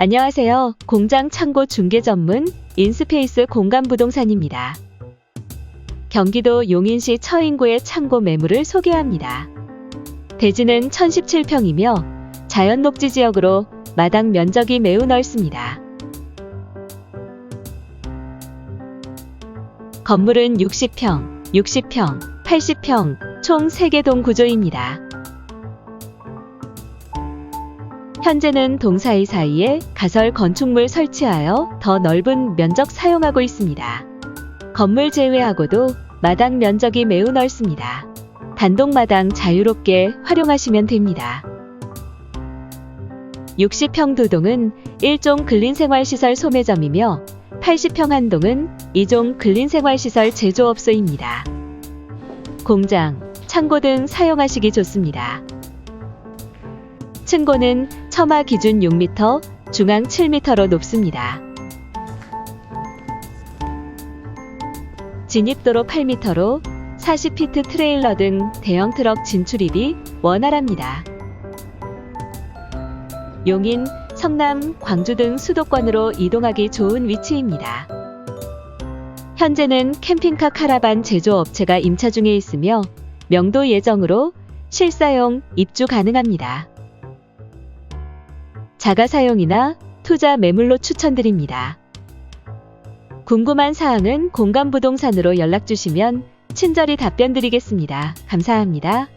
안녕하세요. 공장 창고 중개 전문 인스페이스 공간 부동산입니다. 경기도 용인시 처인구의 창고 매물을 소개합니다. 대지는 1017평이며 자연 녹지 지역으로 마당 면적이 매우 넓습니다. 건물은 60평, 60평, 80평, 총 3개 동 구조입니다. 현재는 동사이 사이에 가설 건축물 설치하여 더 넓은 면적 사용하고 있습니다. 건물 제외하고도 마당 면적이 매우 넓습니다. 단독 마당 자유롭게 활용하시면 됩니다. 60평 두 동은 1종 근린생활시설 소매점이며 80평 한 동은 2종 근린생활시설 제조업소입니다. 공장, 창고 등 사용하시기 좋습니다. 층고는 처마 기준 6m, 중앙 7m로 높습니다. 진입도로 8m로 40피트 트레일러 등 대형 트럭 진출입이 원활합니다. 용인, 성남, 광주 등 수도권으로 이동하기 좋은 위치입니다. 현재는 캠핑카 카라반 제조업체가 임차 중에 있으며 명도 예정으로 실사용 입주 가능합니다. 자가 사용이나 투자 매물로 추천드립니다. 궁금한 사항은 공간부동산으로 연락 주시면 친절히 답변 드리겠습니다. 감사합니다.